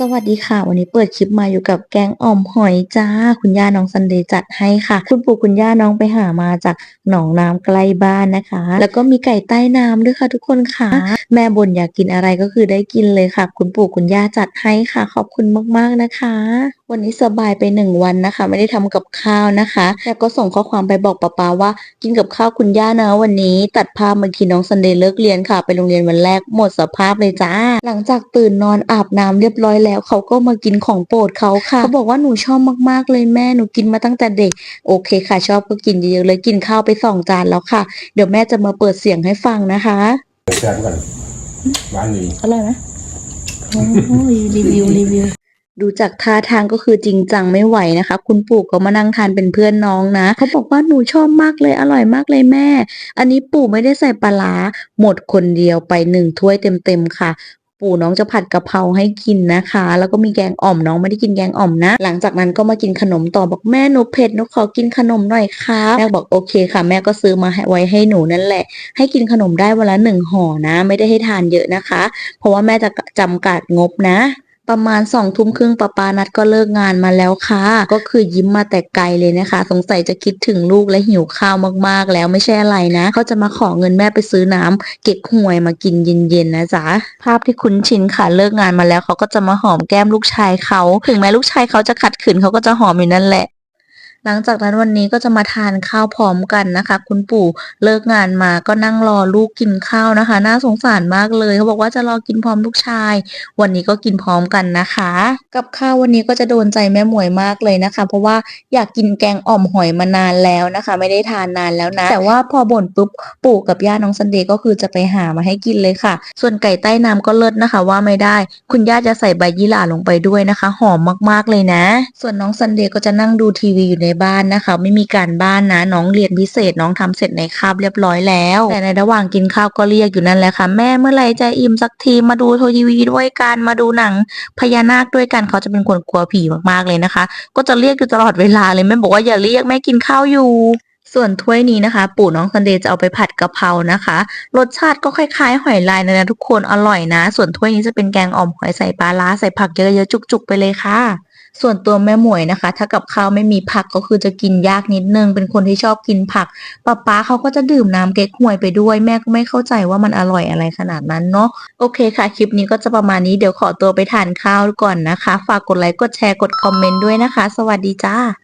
สวัสดีค่ะ วันนี้เปิดคลิปมาอยู่กับแกงอ่อมหอยจ้า คุณย่าน้องซันเดย์จัดให้ค่ะ คุณปู่คุณย่าน้องไปหามาจากหนองน้ำใกล้บ้านนะคะ แล้วก็มีไก่ใต้น้ำด้วยค่ะทุกคนค่ะ แม่บ่นอยากกินอะไรก็คือได้กินเลยค่ะ คุณปู่คุณย่าจัดให้ค่ะ ขอบคุณมากๆนะคะวันนี้สบายไปหนึ่งวันนะคะ ไม่ได้ทำกับข้าวนะคะแล้วก็ส่งข้อความไปบอกป้าป้าว่า กินกับข้าวคุณย่านะวันนี้ตัดภาพบางทีน้องซันเดย์เลิกเรียนค่ะ ไปโรงเรียนวันแรกหมดสภาพเลยจ้า หลังจากตื่นนอนอาบน้ำเรียบร้อยแล้ว เขาก็มากินของโปรดเขาค่ะเขาบอกว่าหนูชอบมากๆเลยแม่หนูกินมาตั้งแต่เด็ก โอเคค่ะ ชอบก็กินเยอะๆเลยกินข้าวไปสองจานแล้วค่ะ เดี๋ยวแม่จะมาเปิดเสียงให้ฟังนะคะแซ่บกันร้านนี้อร่อยไหมโอ้ยรีวิวรีวิว ดูจากท่าทางก็คือจริงจังไม่ไหวนะคะ คุณปู่ก็มานั่งทานเป็นเพื่อนน้องนะ เขาบอกว่าหนูชอบมากเลยอร่อยมากเลยแม่ อันนี้ปู่ไม่ได้ใส่ปลาร้าหมดคนเดียวไปหนึ่งถ้วยเต็มๆค่ะปู่น้องจะผัดกะเพราให้กินนะคะ แล้วก็มีแกงอ่อมน้องไม่ได้กินแกงอ่อมนะ หลังจากนั้นก็มากินขนมต่อบอกแม่หนูเผ็ดหนูขอกินขนมหน่อยครับแม่บอกโอเคค่ะ แม่ก็ซื้อมาไว้ให้หนูนั่นแหละ ให้กินขนมได้วันละหนึ่งห่อนะ ไม่ได้ให้ทานเยอะนะคะ เพราะว่าแม่จะจำกัดงบนะ ประมาณสองทุ่มครึ่งป้าปานัดก็เลิกงานมาแล้วค่ะ ก็คือยิ้มมาแต่ไกลเลยนะคะ สงสัยจะคิดถึงลูกและหิวข้าวมากๆ แล้วไม่ใช่อะไรนะ เขาจะมาขอเงินแม่ไปซื้อน้ำเก๊กฮวยมากินเย็นๆนะจ๊ะ ภาพที่คุ้นชินค่ะเลิกงานมาแล้วเขาก็จะมาหอมแก้มลูกชายเขา ถึงแม้ลูกชายเขาจะขัดขืนเขาก็จะหอมอยู่นั่นแหละ หลังจากนั้นวันนี้ก็จะมาทานข้าวพร้อมกันนะคะ คุณปู่เลิกงานมาก็นั่งรอลูกกินข้าวนะคะ น่าสงสารมากเลยเขาบอกว่าจะรอกินพร้อมลูกชาย วันนี้ก็กินพร้อมกันนะคะ กับข้าววันนี้ก็จะโดนใจแม่หมวยมากเลยนะคะ เพราะว่าอยากกินแกงอ่อมหอยมานานแล้วนะคะ ไม่ได้ทานนานแล้วนะ แต่ว่าพอบ่นปุ๊บปู่กับย่าน้องซันเดย์ก็คือจะไปหามาให้กินเลยค่ะ ส่วนไก่ใต้น้ำก็เลิศนะคะ ว่าไม่ได้ คุณย่าจะใส่ใบยี่หร่าลงไปด้วยนะคะ หอมมากๆเลยนะ ส่วนน้องซันเดย์ก็จะนั่งดูทีวีอยู่ในบ้านนะคะ ไม่มีการบ้านนะน้องเรียนพิเศษน้องทำเสร็จในคาบเรียบร้อยแล้ว แต่ในระหว่างกินข้าวก็เรียกอยู่นั่นแหละค่ะ แม่เมื่อไหร่จะอิ่มสักทีมาดูโทรทีวีด้วยกันมาดูหนังพญานาคด้วยกันเขาจะเป็นคนกลัวผีมากๆเลยนะคะ ก็จะเรียกอยู่ตลอดเวลาเลยแม่บอกว่าอย่าเรียกแม่กินข้าวอยู่ส่วนถ้วยนี้นะคะ ปู่น้องซันเดย์จะเอาไปผัดกะเพรานะคะ รสชาติก็คล้ายๆ หอยลายนะทุกคนอร่อยนะ ส่วนถ้วยนี้จะเป็นแกงอ่อมหอยใส่ปลาร้าใส่ผักเยอะๆจุกๆไปเลยค่ะ ส่วนตัวแม่หมวยนะคะ ถ้ากับข้าวไม่มีผักก็คือจะกินยากนิดนึง เป็นคนที่ชอบกินผักป้าป๊าเขาก็จะดื่มน้ำเก๊กฮวยไปด้วยแม่ก็ไม่เข้าใจว่ามันอร่อยอะไรขนาดนั้นเนาะโอเคค่ะ คลิปนี้ก็จะประมาณนี้เดี๋ยวขอตัวไปทานข้าวก่อนนะคะ ฝากกดไลค์กดแชร์กดคอมเมนต์ด้วยนะคะ สวัสดีจ้า